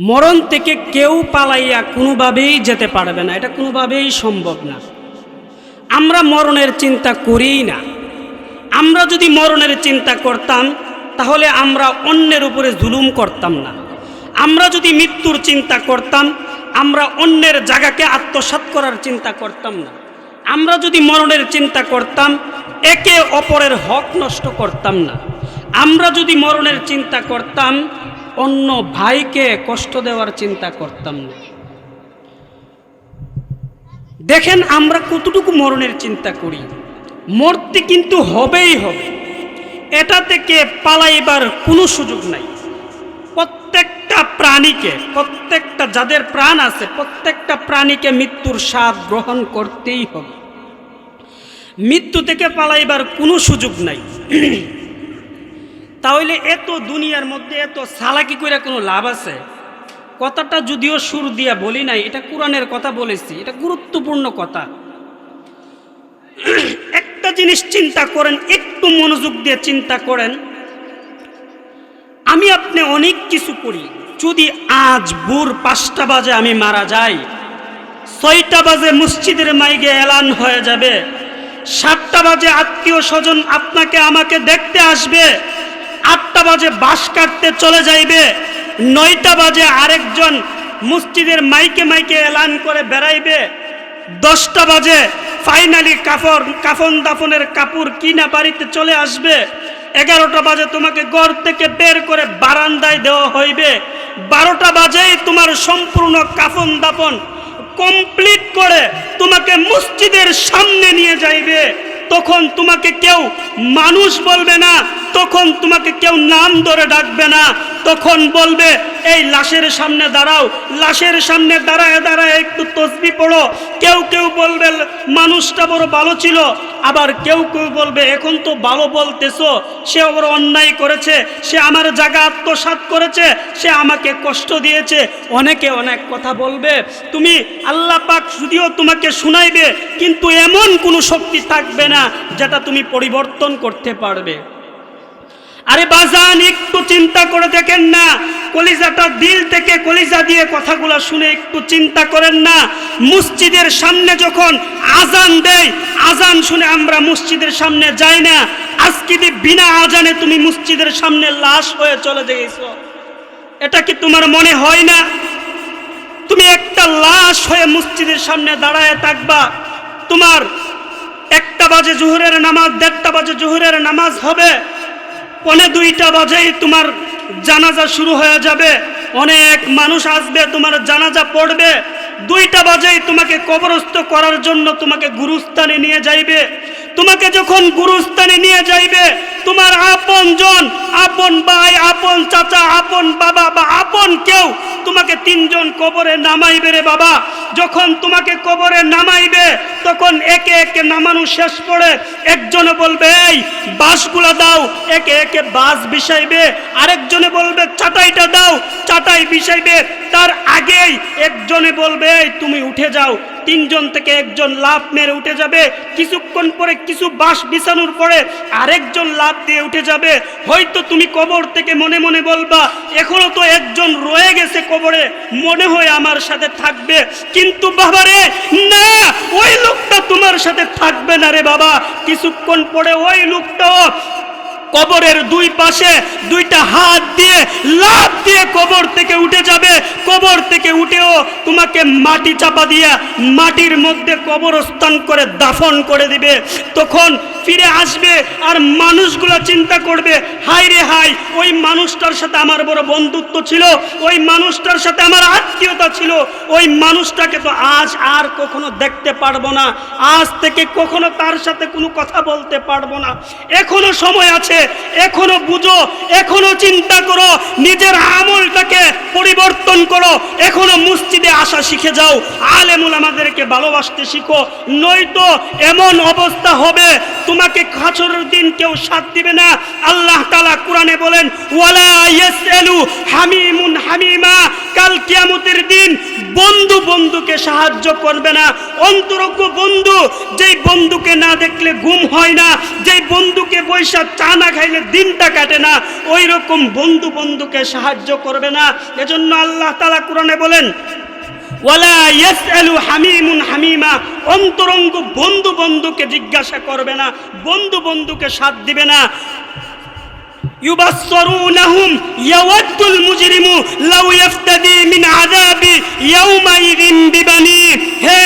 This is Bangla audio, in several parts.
মরণ থেকে কেউ পালাইয়া কোনোভাবেই যেতে পারবে না। এটা কোনোভাবেই সম্ভব না। আমরা মরণের চিন্তা করিই না। আমরা যদি মরণের চিন্তা করতাম, তাহলে আমরা অন্যের উপরে জুলুম করতাম না। আমরা যদি মৃত্যুর চিন্তা করতাম, আমরা অন্যের জায়গাকে আত্মসাৎ করার চিন্তা করতাম না। আমরা যদি মরণের চিন্তা করতাম, একে অপরের হক নষ্ট করতাম না। আমরা যদি মরণের চিন্তা করতাম অন্য ভাইকে কষ্ট দেওয়ার চিন্তা করতাম না। দেখেন আমরা কতটুকু মরণের চিন্তা করি। মরতে কিন্তু হবেই হবে। এটা থেকে পালাইবার কোনো সুযোগ নাই। প্রত্যেকটা প্রাণীকে, প্রত্যেকটা যাদের প্রাণ আছে, প্রত্যেকটা প্রাণীকে মৃত্যুর স্বাদ গ্রহণ করতেই হবে। মৃত্যু থেকে পালাইবার কোনো সুযোগ নাই। তাহলে এত দুনিয়ার মধ্যে এত সালাকি করে কোনো লাভ আছে? কথাটা যদিও সুর দিয়া বলি নাই, এটা কোরআনের কথা বলেছি, এটা গুরুত্বপূর্ণ কথা। একটা জিনিস চিন্তা করেন, একটু মনোযোগ দিয়ে চিন্তা করেন। আমি আপনি অনেক কিছু করি, যদি আজ ভোর পাঁচটা বাজে আমি মারা যাই, ছয়টা বাজে মসজিদের মাইগে এলান হয়ে যাবে, সাতটা বাজে আত্মীয় স্বজন আপনাকে আমাকে দেখতে আসবে আটটা বাজে বাস কাটতে চলে যাইবে। নয়টা বাজে আরেকজন মসজিদের মাইকে মাইকে এলান করে বেড়াইবে। দশটা বাজে ফাইনালি কাফর কাফন দাফনের কাপড় কিনা বাড়িতে চলে আসবে। এগারোটা বাজে তোমাকে ঘর থেকে বের করে বারান্দায় দেওয়া হইবে। বারোটা বাজেই তোমার সম্পূর্ণ কাফন দাফন কমপ্লিট করে তোমাকে মসজিদের সামনে নিয়ে যাইবে। তখন তোমাকে কেউ মানুষ বলবে না তখন তোমাকে কেউ নাম ধরে ডাকবে না। তখন বলবে, এই লাশের সামনে দাঁড়াও, লাশের সামনে দাঁড়ায় দাঁড়ায় একটু তসবি পড়ো। কেউ কেউ বলবে, মানুষটা বড় ভালো ছিল। আবার কেউ কেউ বলবে, এখন তো ভালো বলতেছো, সে আবার অন্যায় করেছে, সে আমার জায়গা আত্মসাৎ করেছে, সে আমাকে কষ্ট দিয়েছে। অনেকে অনেক কথা বলবে, তুমি আল্লাহ পাক যদিও তোমাকে শুনাইবে, কিন্তু এমন কোনো শক্তি থাকবে না, যেটা তুমি পরিবর্তন করতে পারবে। আরে বাজান, একটু চিন্তা করে দেখেন না। কলিজাটা দিল থেকে কলিজা দিয়ে কথাগুলো শুনে একটু চিন্তা করেন না। মসজিদের সামনে যখন আজান দেয়, আজান শুনে আমরা মসজিদের সামনে যাই না। আজকে বিনা আজানে তুমি মসজিদের সামনে লাশ হয়ে চলে গেছ এটা কি তোমার মনে হয় না? তুমি একটা লাশ হয়ে মসজিদের সামনে দাঁড়ায় থাকবা। তোমার একটা বাজে জোহরের নামাজ, দেড়টা বাজে জোহরের নামাজ হবে। পনে দুইটা বাজেই তোমার জানাজা শুরু হয়ে যাবে। অনেক মানুষ আসবে, তোমার জানাজা পড়বে। দুইটা বাজেই তোমাকে কবরস্থ করার জন্য তোমাকে গুরুস্থানে নিয়ে যাইবে। তোমাকে যখন গুরুস্থানে নিয়ে যাইবে, তোমার আপন জন আপন ভাই, আপন চাচা, আপন বাবা বা আপন তিনজন কবরে নামাইবে রে বাবা। যখন তোমাকে কবরে নামাইবে, তখন একে একে নামানো শেষ পড়ে। একজনে বলবে, এই বাসগুলা দাও। একে একে বাস বিছাইবে। আরেকজনে বলবে, চাটাইটা দাও। চাটাই বিছাইবে। তার আগেই একজনে বলবে, এই, তুমি উঠে যাও। তিনজন থেকে একজন লাভ মেরে উঠে যাবে। কিছুক্ষণ পরে কিছু বাস বিছানোর পরে আরেকজন লাভ দিয়ে উঠে যাবে। হয়তো তুমি কবর থেকে মনে মনে বলবা, এখনও তো একজন রয়ে গেছে কবরে, মনে হয় আমার সাথে থাকবে। কিন্তু বাবারে, না, ওই লোকটা তোমার সাথে থাকবে না রে বাবা। কিছুক্ষণ পরে ওই লোকটাও কবরের দুই পাশে দুইটা হাত দিয়ে লাভ দিয়ে কবর থেকে উঠে যাবে। কবর থেকে উঠেও তোমাকে মাটি চাপা দিয়ে মাটির মধ্যে কবরস্থান করে দাফন করে দিবে। তখন ফিরে আসবে আর মানুষগুলো চিন্তা করবে হাই রে হাই ওই মানুষটার সাথে আমার বড় বন্ধুত্ব ছিল, ওই মানুষটার সাথে আমার আত্মীয়তা ছিল, ওই মানুষটাকে তো আজ আর কখনো দেখতে পারব না, আজ থেকে কখনো তার সাথে কোনো কথা বলতে পারব না। এখনও সময় আছে এখনও বুঝো, এখনও চিন্তা করো, নিজের আমলটাকে পরিবর্তন করো, এখনও মসজিদে আসা শিখে যাও, আলেমুল আমাদেরকে ভালোবাসতে শিখো, নয়তো এমন অবস্থা হবে, তোমাকে খাচরের দিন কেউ সাথ দিবে না, আল্লাহ তালা কোরআনে বলেন হামিমুন হামিমা কাল কিয়ামতের দিন বন্ধু বন্ধুকে সাহায্য করবে না অন্তরজ্ঞ বন্ধু, যেই বন্ধুকে না দেখলে ঘুম হয় না, যেই বন্ধুকে বৈশা চা না খাইলে দিনটা কাটে না ওই রকম বন্ধু বন্ধুকে সাহায্য করবে না এজন্য আল্লাহ তালা কোরআনে বলেন ওয়ালা ইয়াসআলু হামিমুন হামিমা অন্তরঙ্গ বন্ধু বন্ধুকে জিজ্ঞাসা করবে না বন্ধু বন্ধুকে সাথ দিবে না يبصرونهم يود المجرم لو يفتدي من عذاب يومئذ ببنيه হে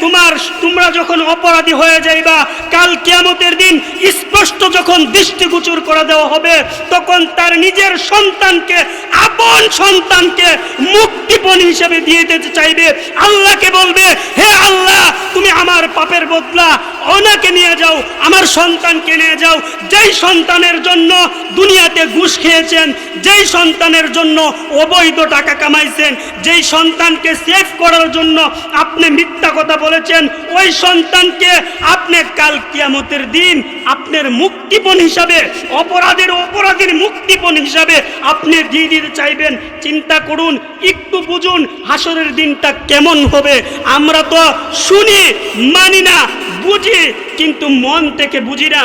তোমার, তোমরা যখন অপরাধী হয়ে যাইবা, কাল কিয়ামতের দিন স্পষ্ট যখন দৃষ্টিগোচর করে দেওয়া হবে, তখন তার নিজের সন্তানকে, আপন সন্তানকে মুক্তিপণ হিসেবে দিয়ে দিতে চাইবে। আল্লাহকে বলবে, হে আল্লাহ, তুমি আমার পাপের বদলা ওনাকে নিয়ে যাও, আমার সন্তানকে নিয়ে যাও। যেই সন্তানের জন্য দুনিয়াতে ঘুষ খেয়েছেন, যেই সন্তানের জন্য অবৈধ টাকা কামাইছেন, যেই সন্তানকে সেভ করার জন্য আপনি মিথ্যা কথা বলেছেন, ওই সন্তানকে আপনি কাল কিয়ামতের দিন আপনার মুক্তিপণ হিসাবে, অপরাধের অপরাধীর মুক্তিপণ হিসাবে আপনি দিয়ে দিতে চাইবেন। চিন্তা করুন, একটু বুঝুন, হাসরের দিনটা কেমন হবে। আমরা তো শুনি, মানি না, বুঝি, কিন্তু মন থেকে বুঝি না।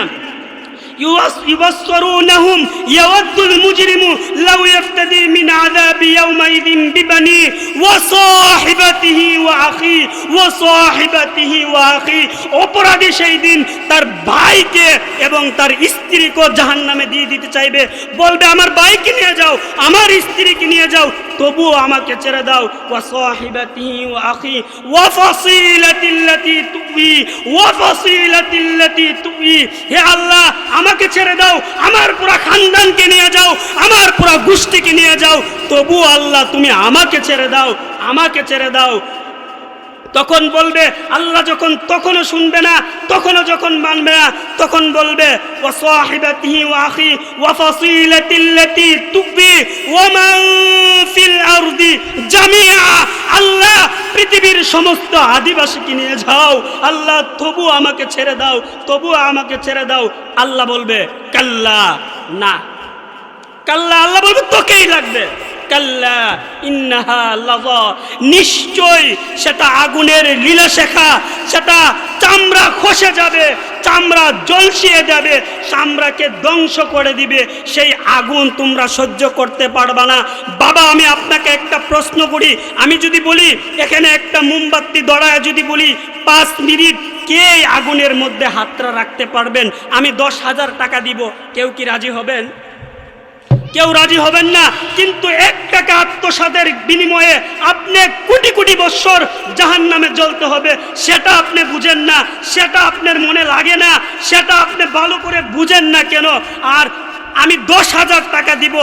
يبصرونهم يود المجرم لو يفتدي من عذاب يومئذ ببنيه وصاحبته وأخيه وصاحبته وأخيه অপরাধী সেই দিন তার ভাইকে এবং তার স্ত্রীকে জাহান নামে দিয়ে দিতে চাইবে বলবে আমার ভাইকে নিয়ে যাও আমার স্ত্রীকে নিয়ে যাও তবুও আমাকে ছেড়ে দাও। ওয়া সাহিবাতিহি ওয়া আখি। ওয়া ফাসিলাতিল্লাতি তুই। ওয়া ফাসিলাতিল্লাতি তুই। হে আল্লাহ, আমাকে ছেড়ে দাও। আমার পুরা খানদানকে নিয়ে যাও। আমার পুরা গোষ্ঠীকে নিয়ে যাও। তবু আল্লাহ, তুমি আমাকে ছেড়ে দাও। আমাকে ছেড়ে দাও। তখন বলবে, আল্লাহ যখন তখনও শুনবে না, তখনও যখন মানবে না, তখন বলবে, ওয়া সাহিবাতিহি ওয়া আখি। ওয়া ফাসিলাতিল্লাতি তুবি ওয়া মান ফিল আরদি জামিয়া। আল্লাহ, পৃথিবীর সমস্ত আদিবাসীকে নিয়ে যাও। আল্লাহ তবু আমাকে ছেড়ে দাও তবু আমাকে ছেড়ে দাও। আল্লাহ বলবে, কাল্লা, না। কাল্লা, আল্লাহ বলবে, তোকেই লাগবে। কাল্লা ইন্নাহা লাযা। নিশ্চয় সেটা আগুনের লীলা শেখা, সেটা চামড়া খসে যাবে, চামড়া জলসিয়ে যাবে, চামড়াকে ধ্বংস করে দিবে। সেই আগুন তোমরা সহ্য করতে পারবা না। বাবা, আমি আপনাকে একটা প্রশ্ন করি। আমি যদি বলি, এখানে একটা মোমবাতি দড়ায় যদি বলি, পাঁচ মিনিট কে আগুনের মধ্যে হাতটা রাখতে পারবেন? আমি দশ হাজার টাকা দিব। কেউ কি রাজি হবেন? কেউ রাজি হবেন না, কিন্তু এক টাকা আত্মসাদের বিনিময়ে আপনি কোটি কোটি বৎসর জাহান নামে জ্বলতে হবে, সেটা আপনি বুঝেন না, সেটা আপনার মনে লাগে না, সেটা আপনি ভালো করে বুঝেন না কেন, আর আমি দশ হাজার টাকা দিব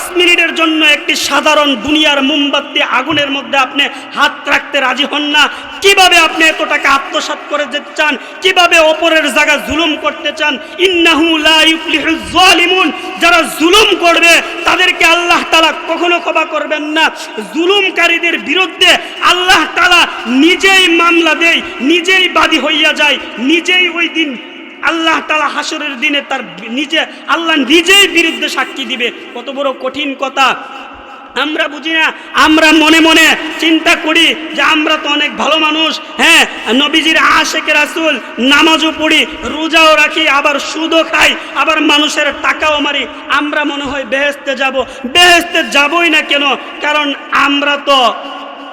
পাঁচ মিনিটের জন্য একটি সাধারণ দুনিয়ার মোমবাতি আগুনের মধ্যে আপনি হাত রাখতে রাজি হন না। কীভাবে আপনি এত টাকা আত্মসাৎ করে যেতে চান? কীভাবে অপরের জায়গা জুলুম করতে চান? ইন্নাহু জালিমুন। যারা জুলুম করবে, তাদেরকে আল্লাহ তাআলা কখনো ক্ষমা করবেন না। জুলুমকারীদের বিরুদ্ধে আল্লাহ তাআলা নিজেই মামলা দেয়, নিজেই বাদী হইয়া যায়, নিজেই ওই দিন আল্লাহ তালা হাসরের দিনে তার নিজে, আল্লাহ নিজেই বিরুদ্ধে সাক্ষী দিবে। কত বড় কঠিন কথা। আমরা বুঝি না, আমরা মনে মনে চিন্তা করি যে আমরা তো অনেক ভালো মানুষ হ্যাঁ? নবীজির আশেকে রাসুল, নামাজও পড়ি, রোজাও রাখি, আবার সুদও খাই, আবার মানুষের টাকাও মারি। আমরা মনে হয় বেহেস্তে যাব। বেহেস্তে যাবই না কেন? কারণ আমরা তো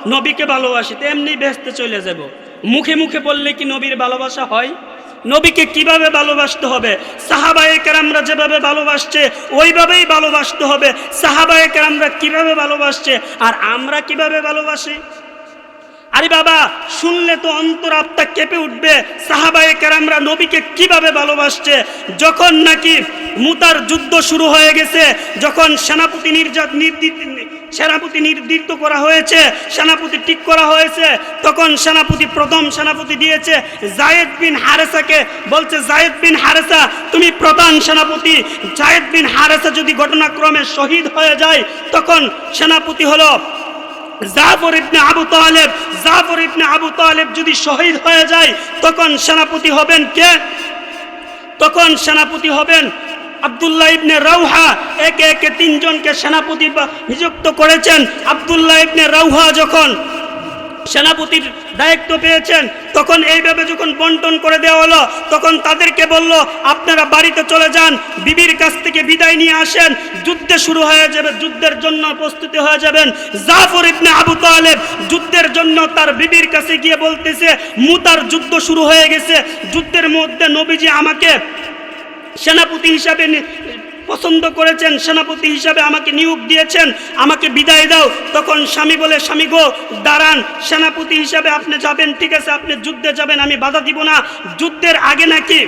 নবীকে ভালোবাসি তো এমনি বেহেস্তে চলে যাব। মুখে মুখে বললে কি নবীর ভালোবাসা হয়? নবীকে কীভাবে ভালোবাসতে হবে? সাহাবায়ে কেরামরা যেভাবে ভালোবাসছে, ওইভাবেই ভালোবাসতে হবে। সাহাবায়ে কেরামরা কীভাবে ভালোবাসছে আর আমরা কীভাবে ভালোবাসি? আরে বাবা, শুনলে তো অন্তর আত্মা কেঁপে উঠবে। সাহাবায়ে কেরামরা নবীকে কীভাবে ভালোবাসছে? যখন নাকি মুতার যুদ্ধ শুরু হয়ে গেছে, যখন সেনাপতি নির্যাত সেনাপতি নির্দিষ্ট করা হয়েছে, সেনাপতি ঠিক করা হয়েছে। তখন সেনাপতি প্রথম সেনাপতি দিয়েছে, জায়েদ বিন হারেসাকে। বলছে, জায়েদ বিন হারেসা, তুমি প্রধান সেনাপতি। জায়েদ বিন হারেসা যদি ঘটনাক্রমে শহীদ হয়ে যায়, তখন সেনাপতি হলো জাফর ইবনে আবু তালেব। জাফর ইবনে আবু তালেব যদি শহীদ হয়ে যায়, তখন সেনাপতি হবেন কে? তখন সেনাপতি হবেন আবদুল্লাহ ইবনে রাউহা একে একে তিনজনকে সেনাপতি নিযুক্ত করেছেন। আবদুল্লাহ ইবনে রাউহা যখন সেনাপতির দায়িত্ব পেয়েছেন, তখন এইভাবে যখন বন্টন করে দেওয়া হলো, তখন তাদেরকে বলল, আপনারা বাড়িতে চলে যান, বিবির কাছ থেকে বিদায় নিয়ে আসেন, যুদ্ধে শুরু হয়ে যাবে, যুদ্ধের জন্য প্রস্তুতি হয়ে যাবেন। জাফর ইবনে আবু তালেব যুদ্ধের জন্য তার বিবির কাছে গিয়ে বলতেছে, মুতার যুদ্ধ শুরু হয়ে গেছে, যুদ্ধের মধ্যে নবীজি আমাকে সেনাপতি হিসাবে পছন্দ করেছেন, সেনাপতি হিসাবে আমাকে নিয়োগ দিয়েছেন, আমাকে বিদায় দাও। তখন স্বামী বলে, স্বামী গো, দাঁড়ান, সেনাপতি হিসাবে আপনি যাবেন, ঠিক আছে, আপনি যুদ্ধে যাবেন, আমি বাধা দিব না। যুদ্ধের আগে নাকি